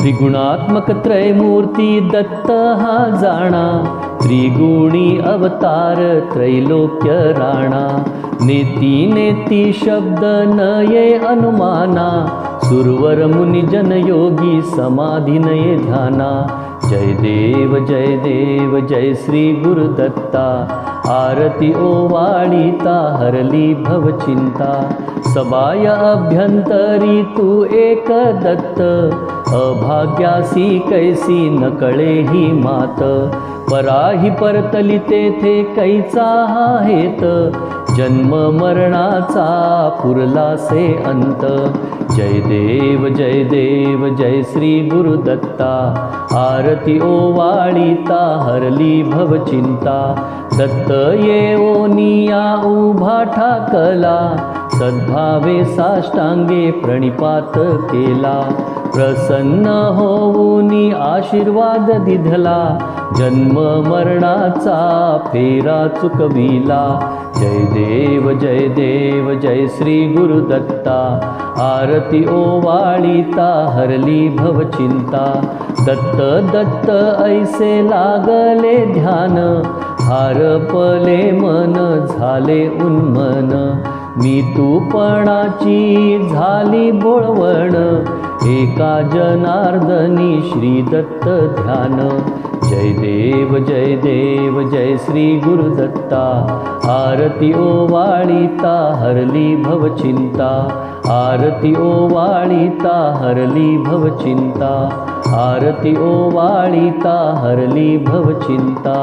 त्रिगुणात्मक त्रयमूर्ती दत्त जाणा। त्रिगुणी अवतार त्रैलोक्य राणा। नेती नेती शब्द नये अनुमाना सुरवर मुनी जनयोगी समाधी नये ध्याना। जय देव जय देव जय श्री गुरुदत्ता आरती वाणिता हरली भवचिंता सबाय अभ्यंतरी तू एक दत्त। अभाग्यासी कैसी न कळे ही मात। पराही परतली तेथे कैचा हा हेत। जन्म मरणाचा पुरलासे अंत. जय देव जय देव जय श्री गुरुदत्ता आरती ओवाळीता हरली भवचिंता दत्त येओनिया उभा ठाकला. सद्भावे साष्टांगे प्रणिपात केला. प्रसन्न होऊनी आशीर्वाद दिधला. जन्म मरणाचा फेरा चुकविला. जय देव जय देव जय श्री गुरुदत्ता. आरती ओवाळीता हरली भवचिंता दत्त दत्त ऐसे लागले ध्यान. हारपले मन झाले उन्मन. मी तूपणाची झाली बोळवण एका जनार्दनी श्री दत्त ध्यान. जय देव जय देव जय श्री गुरुदत्ता. आरती ओवाळीता हरली भवचिंता आरती ओवाळीता हरली भवचिंता आरती ओवाळीता हरली भवचिंता